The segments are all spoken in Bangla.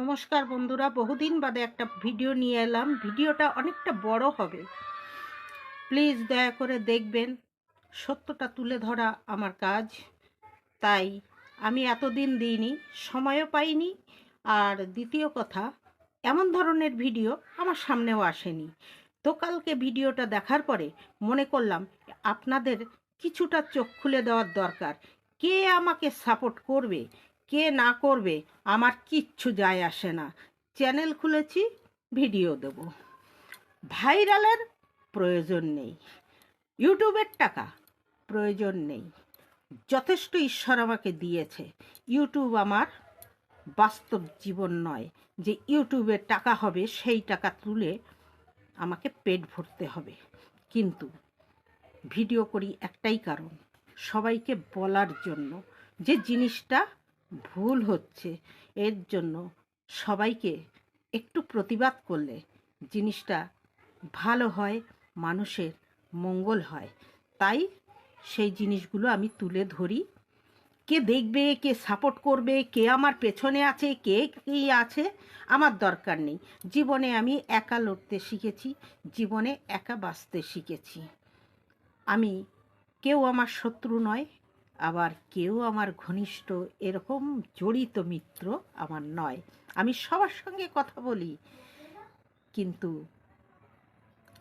নমস্কার বন্ধুরা, বহুদিন বাদে একটা ভিডিও নিয়ে এলাম। ভিডিওটা অনেকটা বড় হবে। প্লিজ দয়া করে দেখবেন, সত্যটা তুলে ধরা আমার কাজ। তাই আমি এতদিন দিইনি, সময়ও পাইনি, আর দ্বিতীয় কথা, এমন ধরনের ভিডিও আমার সামনেও আসেনি। তো কালকে ভিডিওটা দেখার পরে মনে করলাম, আপনাদের কিছুটা চোখ খুলে দেওয়ার দরকার। কে আমাকে সাপোর্ট করবে? কে না করবে, আমার কিচ্ছু যায় আসে না। চ্যানেল খুলেছি, ভিডিও দেব। ভাইরালের প্রয়োজন নেই। ইউটিউবের টাকা প্রয়োজন নেই। যথেষ্ট ঈশ্বর আমাকে দিয়েছে। ইউটিউব আমার বাস্তব জীবন নয়। যে ইউটিউবে টাকা হবে, সেই টাকা তুলে আমাকে পেট ভরতে হবে। কিন্তু ভিডিও করি একটাই কারণ, সবাইকে বলার জন্য। যে জিনিসটা ভুল হচ্ছে। এর জন্য সবাইকে একটু প্রতিবাদ করলে জিনিসটা ভালো হয়, মানুষের মঙ্গল হয়। তাই সেই জিনিসগুলো আমি তুলে ধরি। কে দেখবে, কে সাপোর্ট করবে, কে আমার পেছনে আছে, কে কী আছে, আমার দরকার নেই। জীবনে আমি একা লড়তে শিখেছি, জীবনে একা বাঁচতে শিখেছি। আমি কেউ আমার শত্রু নয় আবার কেউ আমার ঘনিষ্ঠ এরকম জড়িত মিত্র আমার নয়। আমি সবার সঙ্গে কথা বলি, কিন্তু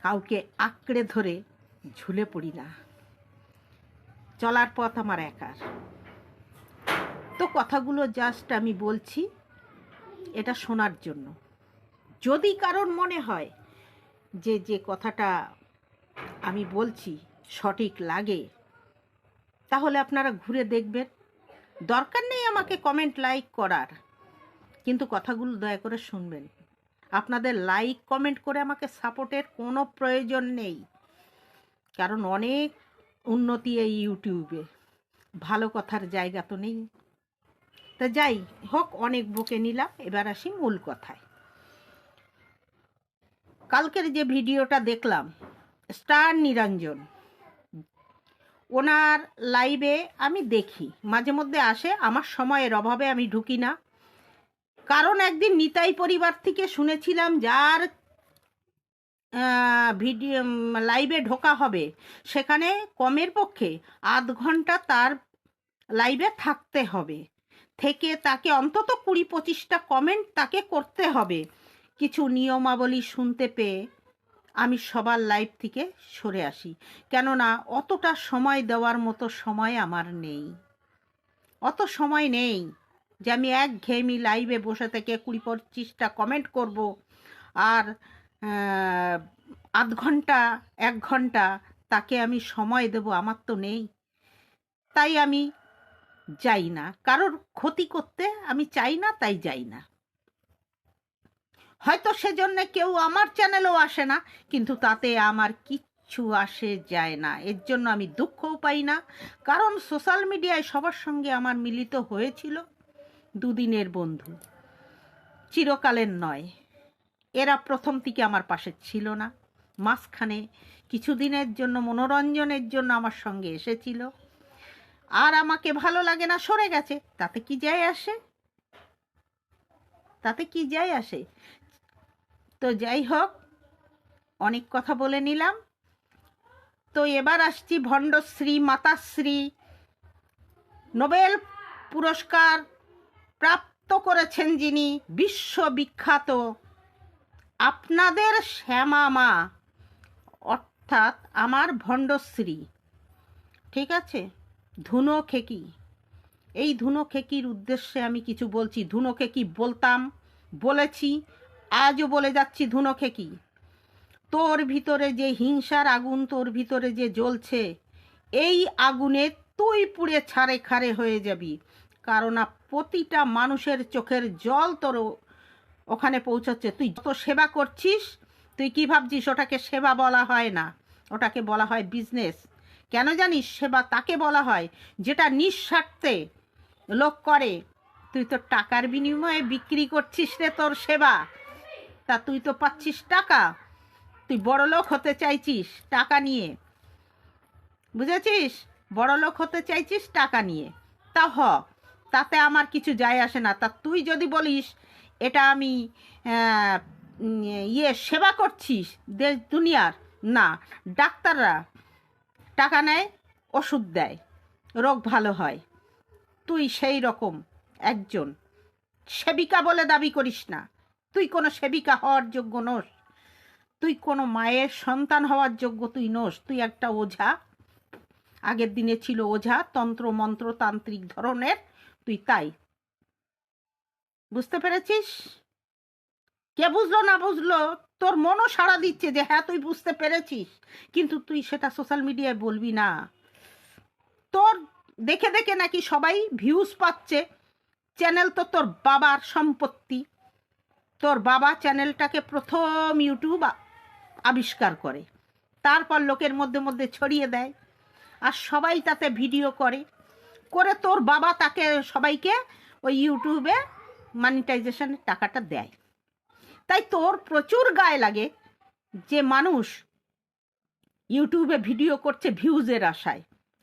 কাউকে আঁকড়ে ধরে ঝুলে পড়ি না। চলার পথ আমার একার। তো কথাগুলো জাস্ট আমি বলছি, এটা শোনার জন্য। যদি কারোর মনে হয় যে যে কথাটা আমি বলছি সঠিক লাগে তাহলে আপনারা ঘুরে দেখবেন। দরকার নেই আমাকে কমেন্ট লাইক করার, কিন্তু কথাগুলো দয়া করে শুনবেন। আপনাদের লাইক কমেন্ট করে আমাকে সাপোর্টের কোনো প্রয়োজন নেই। কারণ অনেক উন্নতি এই ইউটিউবে ভালো কথার জায়গা তো নেই। তা যাই হোক, অনেক বকে নিলাম, এবার আসি মূল কথায়। কালকের যে ভিডিওটা দেখলাম, স্টার নিরঞ্জন। ওনার লাইভে আমি দেখি। মাঝে মধ্যে আসে, আমার সময়ের অভাবে আমি ঢুকি না। কারণ একদিন নিতাই পরিবার থেকে শুনেছিলাম, যার ভিডিও লাইভে ঢোকা হবে, সেখানে কমের পক্ষে আধ ঘণ্টা তার লাইভে থাকতে হবে। থেকে তাকে অন্তত কুড়ি পঁচিশটা কমেন্ট তাকে করতে হবে। কিছু নিয়মাবলী শুনতে পেয়ে আমি সবার লাইফ থেকে সরে আসি। কেননা অতটা সময় দেওয়ার মতো সময় আমার নেই। অত সময় নেই যে আমি এক ঘেয়েমি লাইভে বসে থেকে কুড়ি পঁচিশটা কমেন্ট করব আর আধ ঘণ্টা, এক ঘণ্টা তাকে আমি সময় দেব আমার তো নেই। তাই আমি যাই না। কারোর ক্ষতি করতে আমি চাই না, তাই যাই না। হয়তো সেজন্য কেউ আমার চ্যানেলেও আসে না, কিন্তু তাতে আমার কিচ্ছু আসে যায় না। এর জন্য আমি দুঃখও পাই না, কারণ সোশ্যাল মিডিয়ায় সবার সঙ্গে আমার মিলিত হয়েছিল দুদিনের বন্ধু। চিরকালের নয়, এরা প্রথম থেকে আমার পাশে ছিল না, মাঝখানে কিছুদিনের জন্য, মনোরঞ্জনের জন্য আমার সঙ্গে এসেছিল। আর আমাকে ভালো লাগে না, সরে গেছে, তাতে কি যায় আসে? তাতে কি যায় আসে? তো যাই হোক, অনেক কথা বলে নিলাম। তো এবার আসছি ভণ্ডশ্রী, মাতাশ্রী। নোবেল পুরস্কার প্রাপ্ত করেছেন যিনি, বিশ্ববিখ্যাত। আপনাদের শ্যামা মা অর্থাৎ আমার ভণ্ডশ্রী। ঠিক আছে? ধুনো খেকি। এই ধুনো খেকির উদ্দেশ্যে আমি কিছু বলছি। ধুনো খেকি বলতাম, বলেছি। আজও বলে যাচ্ছি ধুনো খেকি তোর ভিতরে যে হিংসার আগুন, তোর ভিতরে যে জ্বলছে, এই আগুনে তুই পুড়ে ছাড়ে খাড়ে হয়ে যাবি। কারণ প্রতিটা মানুষের চোখের জল তোর ওখানে পৌঁছাচ্ছে। তুই যত সেবা করছিস, তুই কি ভাবছিস ওটাকে সেবা বলা হয় না? ওটাকে বলা হয় বিজনেস কেন জানিস সেবা তাকে বলা হয়, যেটা নিঃস্বার্থে লোক করে। তুই তো টাকার বিনিময়ে বিক্রি করছিস রে তোর সেবা। তা তুই তো পাচ্ছিস টাকা। তুই বড় লোক হতে চাইছিস টাকা নিয়ে। বুঝেছিস? বড় লোক হতে চাইছিস টাকা নিয়ে। তা হ, তাতে আমার কিছু যায় আসে না। তা তুই যদি বলিস, এটা আমি ইয়ে সেবা করছিস দেশ দুনিয়ার। না, ডাক্তাররা টাকা নেয়, ওষুধ দেয়। রোগ ভালো হয়। তুই সেই রকম একজন। সেবিকা বলে দাবি করিস না। তুই কোনো সেবিকা হওয়ার যোগ্য নোস। তুই কোনো মায়ের সন্তান হওয়ার যোগ্য তুই নোস। তুই একটা ওঝা। আগের দিনে ছিল ওঝা, তন্ত্র, মন্ত্র, তান্ত্রিক ধরনের। তুই তাই। বুঝতে পেরেছিস? কে বুঝলো না বুঝলো? তোর মনও সাড়া দিচ্ছে যে হ্যাঁ তুই বুঝতে পেরেছিস। কিন্তু তুই সেটা সোশ্যাল মিডিয়ায় বলবি না। তোর দেখে দেখে নাকি সবাই ভিউজ পাচ্ছে। চ্যানেল তো তোর বাবার সম্পত্তি। তোর বাবা চ্যানেলটাকে প্রথম ইউটিউব আবিষ্কার করে। তারপর লোকের মধ্যে মধ্যে ছড়িয়ে দেয় আর সবাই তাতে ভিডিও করে। করে তোর বাবা তাকে সবাইকে ওই ইউটিউবে মানিটাইজেশনের টাকাটা দেয়। তাই তোর প্রচুর গায়ে লাগে যে মানুষ ইউটিউবে ভিডিও করছে ভিউজের আশায়।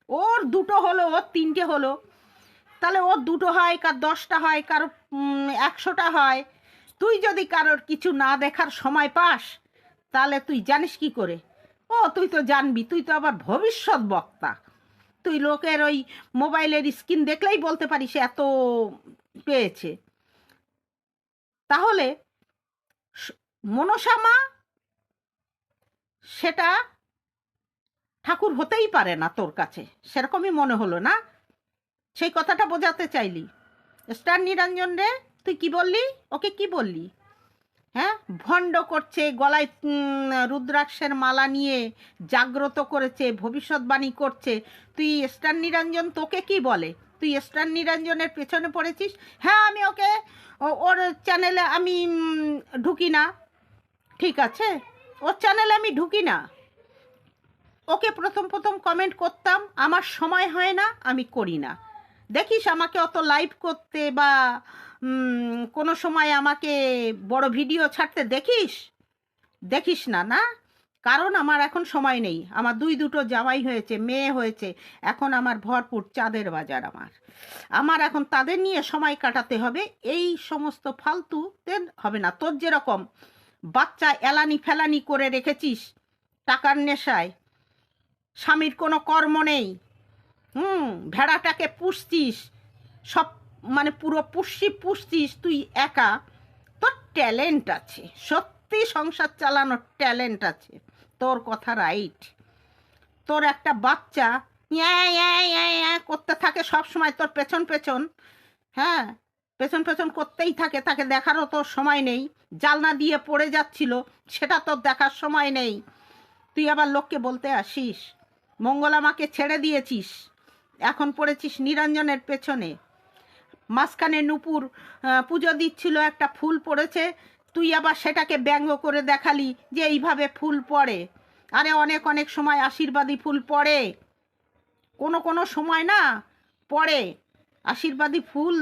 ওর দুটো হলো, ওর তিনটে হলো। তাহলে ওর দুটো হয়, কার দশটা হয়, কারও একশোটা হয় তুই যদি কারোর কিছু না দেখার সময় পাস, তাহলে তুই জানিস কি করে? ও, তুই তো জানবি, তুই তো আবার ভবিষ্যৎ বক্তা। তুই লোকের ওই মোবাইলের স্ক্রিন দেখলেই বলতে পারিস এত পেয়েছে। তাহলে মনসামা সেটা ঠাকুর হতেই পারে না তোর কাছে। সেরকমই মনে হলো না? সেই কথাটা বোঝাতে চাইলি। স্টার নিরঞ্জন রে তুই কি বললি? ওকে কি বললি? হ্যাঁ? ভণ্ড করছে, গলায় রুদ্রাক্ষের মালা নিয়ে জাগ্রত করেছে, ভবিষ্যৎবাণী করছে। তুই স্টার নিরঞ্জন তোকে কি বলে? তুই স্টার নিরঞ্জনের পেছনে পড়েছিস? হ্যাঁ আমি ওকে ওর চ্যানেলে আমি ঢুকি না। ঠিক আছে? ওর চ্যানেলে আমি ঢুকি না। ওকে প্রথম প্রথম কমেন্ট করতাম, আমার সময় হয় না, আমি করি না। দেখিস আমাকে অত লাইভ করতে বা কোনো সময় আমাকে বড় ভিডিও ছাড়তে দেখিস? দেখিস না না? কারণ আমার এখন সময় নেই। আমার দুই দুটো জামাই হয়েছে, মেয়ে হয়েছে। এখন আমার ভরপুর চাঁদের বাজার আমার। আমার এখন তাদের নিয়ে সময় কাটাতে হবে। এই সমস্ত ফালতুতে হবে না। তোর যেরকম বাচ্চা এলানি ফেলানি করে রেখেছিস টাকার নেশায়, স্বামীর কোনো কর্ম নেই, হুম, ভেড়াটাকে পুষছিস, সব মানে পুরো পুষি পুষছিস তুই একা। তোর ট্যালেন্ট আছে, সত্যি সংসার চালানোর ট্যালেন্ট আছে। তোর কথা রাইট। তোর একটা বাচ্চা করতে থাকে সব সময়, তোর পেছন পেছন হ্যাঁ? পেছন পেছন করতেই থাকে, তাকে দেখারও তোর সময় নেই। জালনা দিয়ে পড়ে যাচ্ছিল, সেটা তোর দেখার সময় নেই। তুই আবার লোককে বলতে আসিস মঙ্গলামাকে ছেড়ে দিয়েছিস, এখন পড়েছিস নিরঞ্জনের পেছনে। মাঝখানে নুপুর পুজো দিচ্ছিল, একটা ফুল পড়েছে। তুই আবার সেটাকে ব্যঙ্গ করে দেখালি যে এইভাবে ফুল পড়ে। আরে অনেক অনেক সময় আশীর্বাদী ফুল পড়ে। কোনো কোনো সময় না, পড়ে। আশীর্বাদী ফুল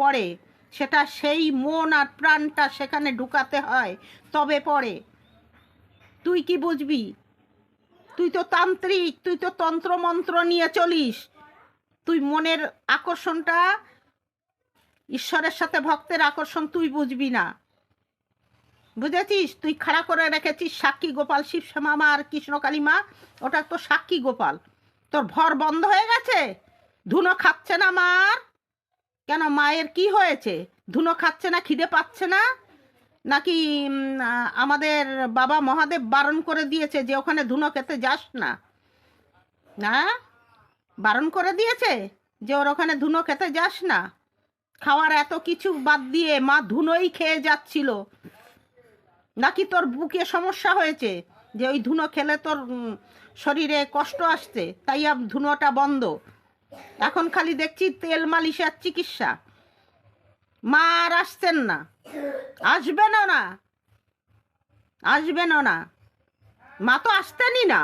পড়ে। সেটা সেই মন আর প্রাণটা সেখানে ঢুকাতে হয়, তবে পড়ে। তুই কি বুঝবি? তুই তো তান্ত্রিক, তুই তো তন্ত্রমন্ত্র নিয়ে চলিস। তুই মনের আকর্ষণটা ঈশ্বরের সাথে ভক্তের আকর্ষণ তুই বুঝবি না। বুঝেছিস? তুই খাড়া করে রেখেছিস সাক্ষী গোপাল, শিব শ্যামা আর কৃষ্ণকালী মা ওটা তো সাক্ষী গোপাল। তোর ভর বন্ধ হয়ে গেছে? ধুনো খাচ্ছে না মার? কেন মায়ের কি হয়েছে? ধুনো খাচ্ছে না, খিদে পাচ্ছে না? নাকি আমাদের বাবা মহাদেব বারণ করে দিয়েছে যে ওখানে ধুনো খেতে যাস না? না বারণ করে দিয়েছে যে ওর ওখানে ধুনো খেতে যাস না? খাওয়ার এত কিছু বাদ দিয়ে মা ধুনোই খেয়ে যাচ্ছিল। নাকি তোর বুকে সমস্যা হয়েছে যে ওই ধুনো খেলে তোর শরীরে কষ্ট আসছে, তাই আর ধুনোটা বন্ধ। এখন খালি দেখছি তেল মালিশের চিকিৎসা। মা আর আসছেন না। আসবেনও না। আসবেনও না। মা তো আসতেনই না।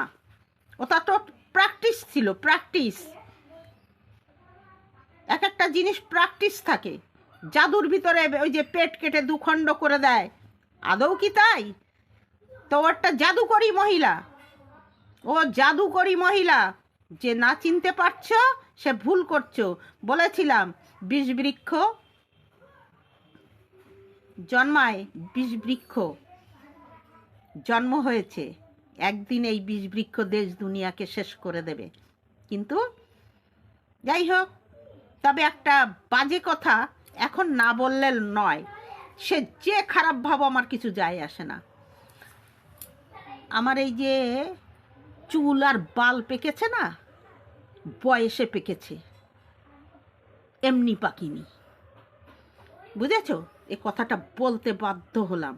ওটা তো প্র্যাকটিস ছিল, প্র্যাকটিস। জিনিস প্র্যাকটিস থাকে। জাদুর ভিতরে ওই যে পেট কেটে দুখণ্ড করে দেয়। আদৌ কি তাই? তো ওরটা জাদুকরি মহিলা। ও জাদুকরি মহিলা, যে না চিনতে পারছ, সে ভুল করছ। বলেছিলাম বিষ বৃক্ষ জন্মায় বিষ বৃক্ষ জন্ম হয়েছে। একদিন এই বিষ বৃক্ষ দেশ দুনিয়াকে শেষ করে দেবে। কিন্তু যাই হোক তবে একটা বাজে কথা এখন না বললে নয়। সে যে খারাপ ভাব আমার কিছু যায় আসে না। আমার এই যে চুল আর বাল পেকেছে না, বয়সে পেকেছে, এমনি পাকিনি। বুঝেছ? এ কথাটা বলতে বাধ্য হলাম।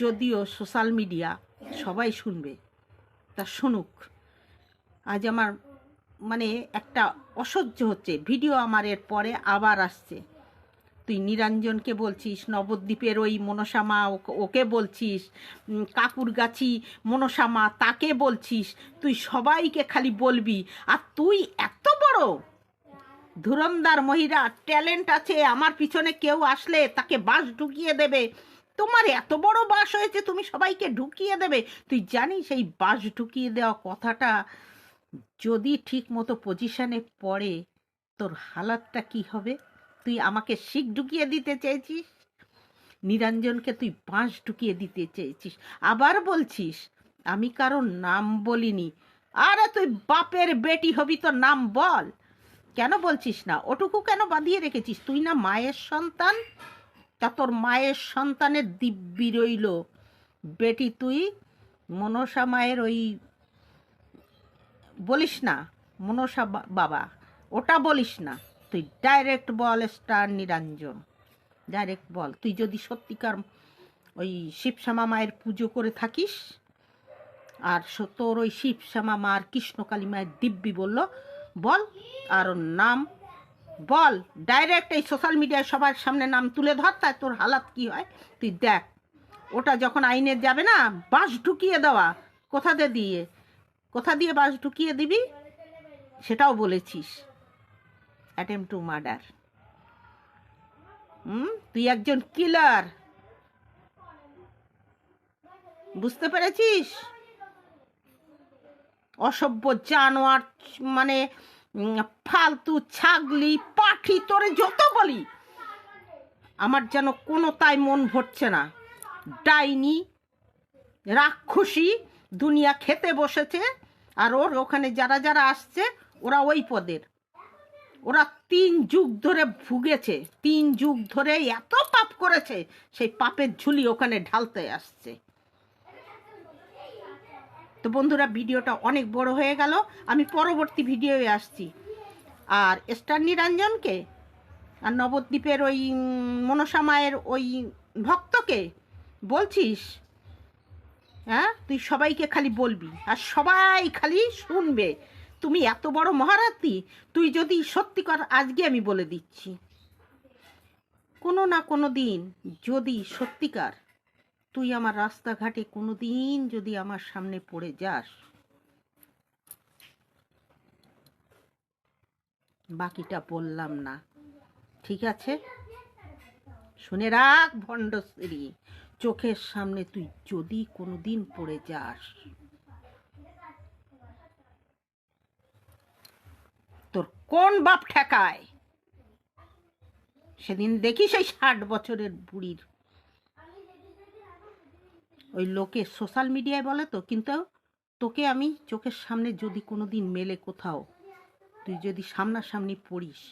যদিও সোশ্যাল মিডিয়া সবাই শুনবে। তা শুনুক, আজ আমার মানে একটা অসহ্য হচ্ছে। ভিডিও আমার এর পরে আবার আসছে। তুই নিরঞ্জনকে বলছিস, নবদ্বীপের ওই মনসামা ওকে- বলছিস কাকুরগাছি মনসামা তাকে বলছিস, তুই সবাইকে খালি বলবি। আর তুই এত বড় ধুরন্দার মহিলা, ট্যালেন্ট আছে, আমার পিছনে কেউ আসলে তাকে বাস ঢুকিয়ে দেবে। তোমার এত বড় বাস হয়েছে, তুমি সবাইকে ঢুকিয়ে দেবে। তুই জানিস এই বাস ঢুকিয়ে দেওয়া কথাটা যদি ঠিক মতো পজিশনে পড়ে, তোর হালাতটা কি হবে? তুই আমাকে শিখ ঢুকিয়ে দিতে চেয়েছিস? নিরঞ্জনকে তুই বাঁশ ঢুকিয়ে দিতে চেয়েছিস। আবার বলছিস, আমি কারোর নাম বলিনি। আরে তুই বাপের বেটি হবি তো নাম বল। কেন বলছিস না? ওটুকু কেন বাঁধিয়ে রেখেছিস? তুই না মায়ের সন্তান? তা তোর মায়ের সন্তানের দিব্যি রইল। বেটি তুই মনসা মায়ের ওই বলিস না, মনসা বাবা। ওটা বলিস না। তুই ডাইরেক্ট বল স্টার নিরঞ্জন। ডাইরেক্ট বল। তুই যদি সত্যিকার ওই শিবশ্যামা মায়ের পুজো করে থাকিস, আর তোর ওই শিবশ্যামা মার কৃষ্ণকালী মায়ের দিব্যি বলল, বল, আর ওর নাম বল। ডাইরেক্ট এই সোশ্যাল মিডিয়ায় সবার সামনে নাম তুলে ধর, তাই তোর হালাত কি হয়? তুই দেখ। ওটা যখন আইনে যাবে না বাস ঢুকিয়ে দেওয়া কোথাতে দিয়ে? কোথা দিয়ে বাস ঢুকিয়ে দিবি, সেটাও বলেছিস। Attempt to murder hmm? তুই একজন কিলার বুঝতে পেরেছিস? অসভ্য জানোয়ার মানে ফালতু ছাগলি, পাখি, তোরে যত বলি, আমার যেন কোনো তাই মন ভরছে না। ডাইনি, রাক্ষসী, দুনিয়া খেতে বসেছে আর ওর ওখানে যারা যারা আসছে ওরা ওই পদের। ওরা তিন যুগ ধরে ভুগেছে তিন যুগ ধরে এত পাপ করেছে সেই পাপের ঝুলি ওখানে ঢালতে আসছে। তো বন্ধুরা ভিডিওটা অনেক বড় হয়ে গেল। আমি পরবর্তী ভিডিওয়ে আসছি। আর স্টার নিরঞ্জনকে আর নবদ্বীপের ওই উম, মনসা মায়ের ওই ভক্তকে বলছিস হ্যাঁ? তুই সবাইকে খালি বলবি আর সবাই খালি শুনবে। তুমি এত বড় মহারাত্রি তুই যদি সত্যিকার আজকে আমি বলে দিচ্ছি। কোনো না কোনো দিন যদি সত্যিকার তুই আমার রাস্তাঘাটে কোনো দিন যদি আমার সামনে পড়ে যাস, বাকিটা বললাম না। ঠিক আছে? শুনে রাখ ভণ্ডশ্রী চোখের সামনে তুই যদি কোনো দিন পড়ে যাস। তোর কোন বাপ ঠেকায়? সেদিন দেখি সেই ষাট বছরের বুড়ির। ওই লোকে সোশ্যাল মিডিয়ায় বলে তো, কিন্তু তোকে আমি চোখের সামনে যদি কোনো দিন মেলে কোথাও, তুই যদি সামনাসামনি পড়িস।